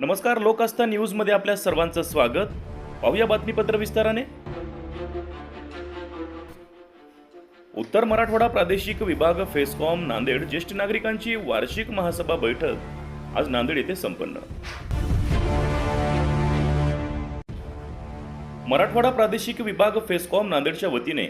नमस्कार लोकास्था न्यूजमध्ये आपल्या सर्वांचं स्वागत. पाहूया बातमीपत्र विस्ताराने. उत्तर मराठवाडा प्रादेशिक विभाग फेसकॉम नांदेड ज्येष्ठ नागरिकांची वार्षिक महासभा बैठक आज नांदेड येथे संपन्न. मराठवाडा प्रादेशिक विभाग फेसकॉम नांदेडच्या वतीने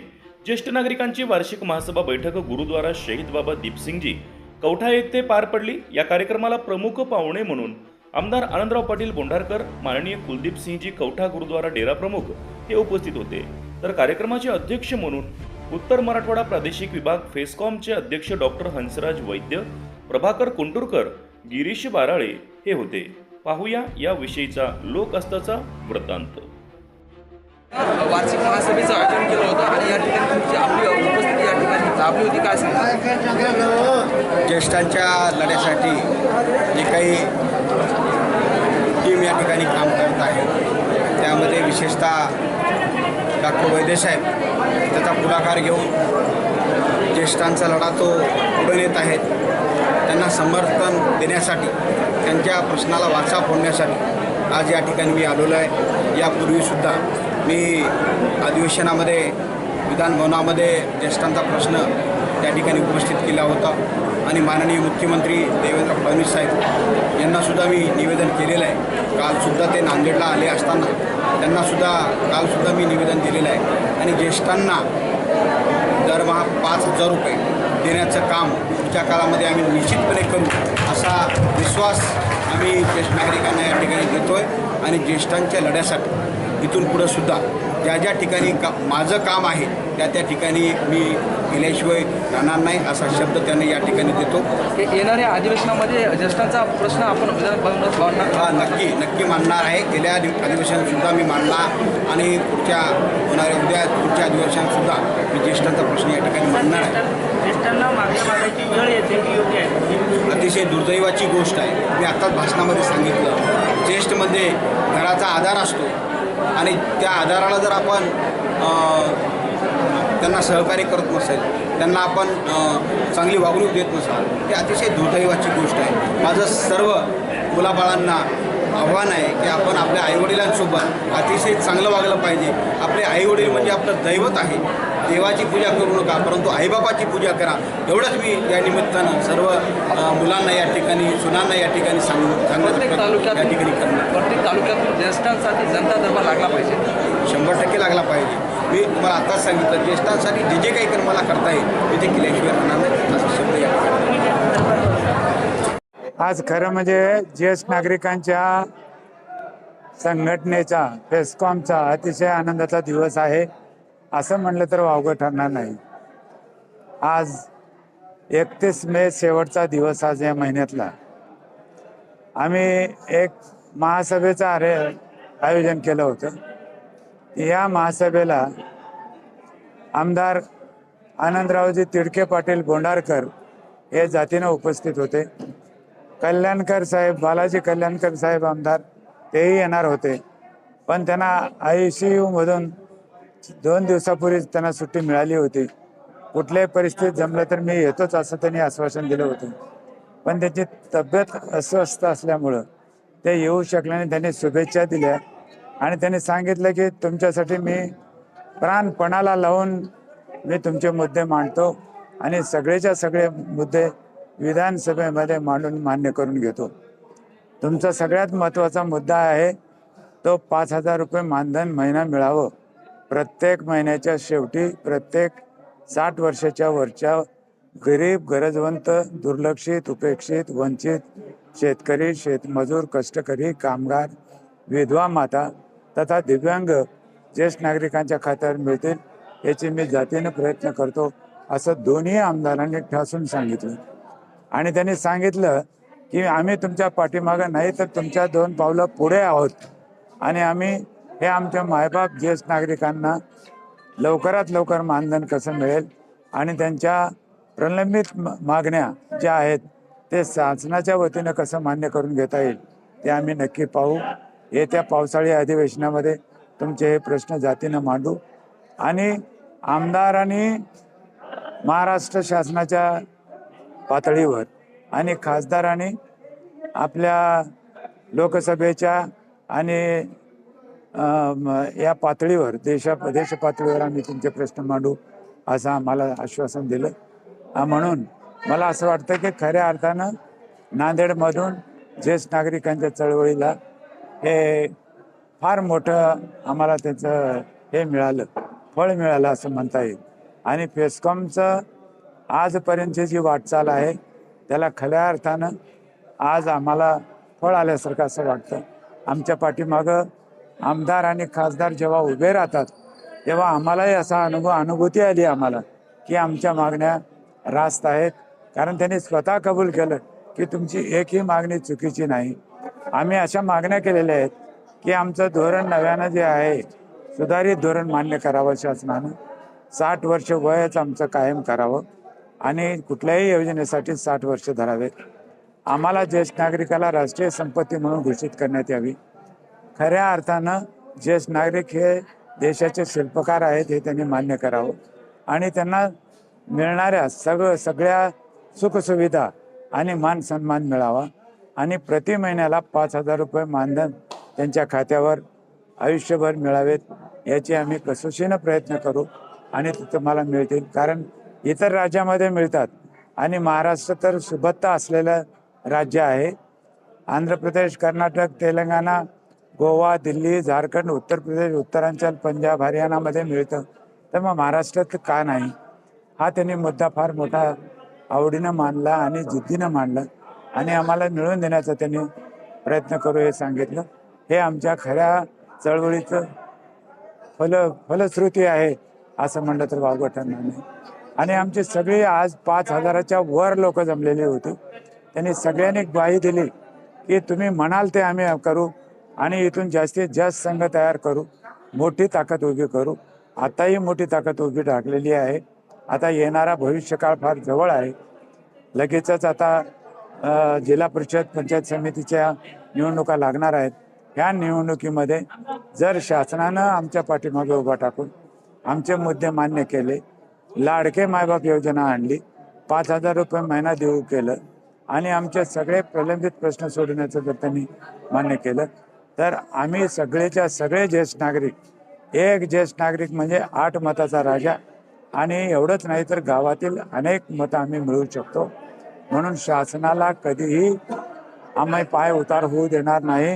ज्येष्ठ नागरिकांची वार्षिक महासभा बैठक गुरुद्वारा शहीद बाबा दीपसिंगजी कवठा येथे पार पडली. या कार्यक्रमाला प्रमुख पाहुणे म्हणून आमदार आनंदराव पाटील बोंढारकर माननीय कुलदीप सिंहजी कवठा गुरुद्वारा डेरा प्रमुख हे उपस्थित होते. तर कार्यक्रमाचे अध्यक्ष म्हणून उत्तर मराठवाडा प्रादेशिक विभाग फेसकॉमचे अध्यक्ष डॉक्टर हंसराज वैद्य प्रभाकर कुंटुरकर गिरीश बाराळे हे होते. पाहूया या विषयीचा लोक असताचा वृत्तांत. वार्षिक महासभेचं आयोजन केलं होतं आणि या ठिकाणी तुमची आपली उपस्थिती या ठिकाणी लाभली होती काय ज्येष्ठांच्या लढ्यासाठी जी काही टीम या ठिकाणी काम करत आहे. त्यामध्ये विशेषतः डॉक्टर वैद्यसाहेब त्याचा पुढाकार घेऊन ज्येष्ठांचा लढा तो पुढे येत आहेत. त्यांना समर्थन देण्यासाठी त्यांच्या प्रश्नाला वाचा फोडण्यासाठी आज या ठिकाणी मी आलेलो आहे. यापूर्वीसुद्धा मी अधिवेशनामध्ये विधानभवनामध्ये ज्येष्ठांचा प्रश्न त्या ठिकाणी उपस्थित केला होता. आणि माननीय मुख्यमंत्री देवेंद्र फडणवीस साहेब यांनासुद्धा मी निवेदन केलेलं आहे. कालसुद्धा ते नांदेडला आले असताना त्यांनासुद्धा कालसुद्धा मी निवेदन दिलेलं आहे. आणि ज्येष्ठांना दरमहा पाच हजार रुपये देण्याचं काम पुढच्या काळामध्ये आम्ही निश्चितपणे करू असा विश्वास आम्ही ज्येष्ठ नागरिकांना या ठिकाणी देतो आहे आणि ज्येष्ठांच्या लढ्यासाठी इथून पुढंसुद्धा ज्या ज्या ठिकाणी का माझं काम आहे त्या त्या ठिकाणी मी गेल्याशिवाय राहणार नाही असा शब्द त्यांना या ठिकाणी देतो. हे येणाऱ्या अधिवेशनामध्ये ज्येष्ठांचा प्रश्न आपण हा नक्की नक्की मांडणार आहे. गेल्या अधि अधिवेशनातसुद्धा मी मांडला आणि पुढच्या होणाऱ्या उद्या पुढच्या अधिवेशनातसुद्धा मी ज्येष्ठांचा प्रश्न या ठिकाणी मांडणार आहे. ज्येष्ठांना मागे मागायची वेळ येते की योग्य आहे? अतिशय दुर्दैवाची गोष्ट आहे. मी आत्ताच भाषणामध्ये सांगितलं. ज्येष्ठमध्ये घराचा आधार असतो. आणि त्या आधाराला जर आपण त्यांना सहकार्य करत नसेल त्यांना आपण चांगली वागणूक देत नसाल ते अतिशय दुर्दैवाची गोष्ट आहे. माझं सर्व मुलाबाळांना आव्हान आहे की आपण आपल्या आईवडिलांसोबत अतिशय चांगलं वागलं पाहिजे. आपले आईवडील म्हणजे आपलं दैवत आहे. देवाची पूजा करू नका परंतु आईबापाची पूजा करा. एवढंच मी या निमित्तानं सर्व मुलांना या ठिकाणी सुनांना या ठिकाणी सांग प्रत्येक सांगण्याचा तालुक्यात या ठिकाणी करणार प्रत्येक तालुक्यातून ज्येष्ठांसाठी जनता दरबार लागला पाहिजे. शंभर टक्के लागला पाहिजे. मी तुम्हाला आताच सांगितलं ज्येष्ठांसाठी जे जे काही कर मला करता येईल मी ते केल्याशिवाय राहणार नाही. असा शब्द या आज खरं म्हणजे ज्येष्ठ नागरिकांच्या संघटनेचा फेस्कॉमचा अतिशय आनंदाचा दिवस आहे. असं म्हणलं तर वावगं ठरणार नाही. आज एकतीस मे शेवटचा दिवस आज या महिन्यातला. आम्ही एक महासभेचं आरे आयोजन केलं होतं. या महासभेला आमदार आनंदरावजी तिडके पाटील बोंडारकर हे जातीनं उपस्थित होते. कल्याणकर साहेब बालाजी कल्याणकर साहेब आमदार तेही येणार होते. पण त्यांना आय सी यूमधून दोन दिवसापूर्वीच त्यांना सुट्टी मिळाली होती. कुठल्याही परिस्थितीत जमलं तर मी येतोच असं त्यांनी आश्वासन दिलं होतं. पण त्यांची तब्येत अस्वस्थ असल्यामुळं ते येऊ शकले त्यांनी शुभेच्छा दिल्या आणि त्यांनी सांगितलं की तुमच्यासाठी मी प्राणपणाला लावून मी तुमचे मुद्दे मांडतो आणि सगळेच्या सगळे मुद्दे विधानसभेमध्ये मांडून मान्य करून घेतो. तुमचा सगळ्यात महत्त्वाचा मुद्दा आहे तो पाच हजार रुपये मानधन महिना मिळावं. प्रत्येक महिन्याच्या शेवटी प्रत्येक साठ वर्षाच्या वरच्या गरीब गरजवंत दुर्लक्षित उपेक्षित वंचित शेतकरी शेतमजूर कष्टकरी कामगार विधवा माता तथा दिव्यांग ज्येष्ठ नागरिकांच्या खात्यावर मिळतील याची मी जातीने प्रयत्न करतो असं दोन्ही आमदारांनी ठासून सांगितलं. आणि त्यांनी सांगितलं की आम्ही तुमच्या पाठीमागं नाही तर तुमच्या दोन पावलं पुढे आहोत. आणि आम्ही हे आमच्या मायबाप ज्येष्ठ नागरिकांना लवकरात लवकर मानधन कसं मिळेल? आणि त्यांच्या प्रलंबित म- मागण्या ज्या आहेत ते शासनाच्या वतीनं कसं मान्य करून घेता येईल ते आम्ही नक्की पाहू. येत्या पावसाळी अधिवेशनामध्ये तुमचे हे प्रश्न जातीनं मांडू. आणि आमदारांनी महाराष्ट्र शासनाच्या पातळीवर आणि खासदारांनी आपल्या लोकसभेच्या आणि या पातळीवर देशा देश पातळीवर आम्ही तुमचे प्रश्न मांडू असं आम्हाला आश्वासन दिलं. म्हणून मला असं वाटतं की खऱ्या अर्थानं नांदेडमधून ज्येष्ठ नागरिकांच्या चळवळीला हे फार मोठं आम्हाला त्याचं हे मिळालं फळ मिळालं असं म्हणता येईल. आणि फेस्कॉमचं आजपर्यंतची जी वाटचाल आहे त्याला खऱ्या अर्थानं आज आम्हाला फळ आल्यासारखं असं वाटतं. आमच्या पाठीमागं आमदार आणि खासदार जेव्हा उभे राहतात तेव्हा आम्हालाही असा अनुभव अनुभूती आली आम्हाला की आमच्या मागण्या रास्त आहेत. कारण त्यांनी स्वतः कबूल केलं की तुमची एकही मागणी चुकीची नाही. आम्ही अशा मागण्या केलेल्या आहेत की आमचं धोरण नव्यानं जे आहे सुधारित धोरण मान्य करावं शासनानं. साठ वर्ष वयच आमचं कायम करावं आणि कुठल्याही योजनेसाठी साठ वर्ष धरावेत. आम्हाला ज्येष्ठ नागरिकाला राष्ट्रीय संपत्ती म्हणून घोषित करण्यात यावी. खऱ्या अर्थानं ज्येष्ठ नागरिक हे देशाचे शिल्पकार आहेत हे त्यांनी मान्य करावं. आणि त्यांना मिळणाऱ्या सगळं सगळ्या सुखसुविधा आणि मान सन्मान मिळावा. आणि प्रति महिन्याला पाच हजार रुपये मानधन त्यांच्या खात्यावर आयुष्यभर मिळावेत याची आम्ही कसोशीनं प्रयत्न करू आणि ते तुम्हाला मिळतील. कारण इतर राज्यामध्ये मिळतात आणि महाराष्ट्र तर सुबत्ता असलेलं राज्य आहे. आंध्र प्रदेश कर्नाटक तेलंगणा गोवा दिल्ली झारखंड उत्तर प्रदेश उत्तरांचल पंजाब हरियाणामध्ये मिळतं. तर मग महाराष्ट्रात का नाही? हा त्यांनी मुद्दा फार मोठा आवडीनं मानला आणि जिद्दीनं मांडला. आणि आम्हाला मिळवून देण्याचा त्यांनी प्रयत्न करू हे सांगितलं. हे आमच्या खऱ्या चळवळीचं फल फलश्रुती आहे असं म्हणलं तर वावगं ठरणार नाही. आणि आमची सगळी आज पाच हजाराच्या वर लोक जमलेली होती. त्यांनी सगळ्यांनी ग्वाही दिली की तुम्ही म्हणाल ते आम्ही करू. आणि इथून जास्तीत जास्त संघ तयार करू मोठी ताकद उभी करू. आताही मोठी ताकद उभी टाकलेली आहे. आता येणारा भविष्यकाळ फार जवळ आहे. लगेचच आता जिल्हा परिषद पंचायत समितीच्या निवडणुका लागणार आहेत. ह्या निवडणुकीमध्ये जर शासनानं आमच्या पाठीमागे उभा टाकून आमचे मुद्दे मान्य केले लाडके मायबाप योजना आणली पाच हजार रुपये महिना देऊ केलं आणि आमचे सगळे प्रलंबित प्रश्न सोडवण्याचं जर त्यांनी मान्य केलं तर आम्ही सगळेच्या सगळे ज्येष्ठ नागरिक एक ज्येष्ठ नागरिक म्हणजे आठ मताचा राजा आणि एवढंच नाही तर गावातील अनेक मतं आम्ही मिळवू शकतो. म्हणून शासनाला कधीही आम्ही पाय उतार होऊ देणार नाही.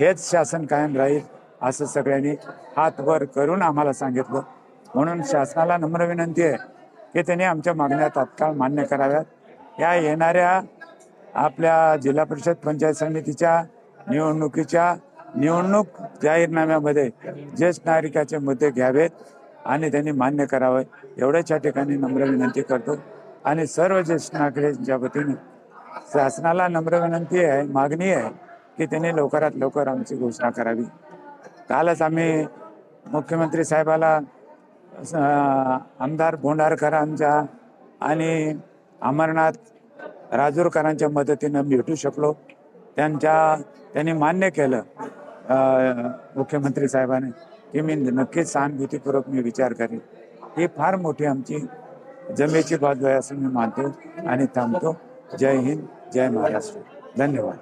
हेच शासन कायम राहील असं सगळ्यांनी हात वर करून आम्हाला सांगितलं. म्हणून शासनाला नम्र विनंती आहे की त्यांनी आमच्या मागण्या तात्काळ मान्य कराव्यात. या येणाऱ्या आपल्या जिल्हा परिषद पंचायत समितीच्या निवडणुकीच्या निवडणूक जाहीरनाम्यामध्ये ज्येष्ठ नागरिकाचे मुद्दे घ्यावेत आणि त्यांनी मान्य करावे. एवढ्याच या ठिकाणी नम्र विनंती करतो. आणि सर्व ज्येष्ठ नागरिकांच्या वतीने शासनाला नम्र विनंती आहे मागणी आहे की त्यांनी लवकरात लवकर आमची घोषणा करावी. कालच आम्ही मुख्यमंत्री साहेबाला आमदार भोंडारकरांच्या आणि अमरनाथ राजूरकरांच्या मदतीनं भेटू शकलो. त्यांच्या त्यांनी मान्य केलं. मुख्यमंत्री साहेबांनी की मी नक्कीच सहानुभूतीपूर्वक मी विचार करेन. ही फार मोठी आमची जमेची बाजू आहे असं मी मानतो आणि थांबतो. जय हिंद जय महाराष्ट्र. धन्यवाद.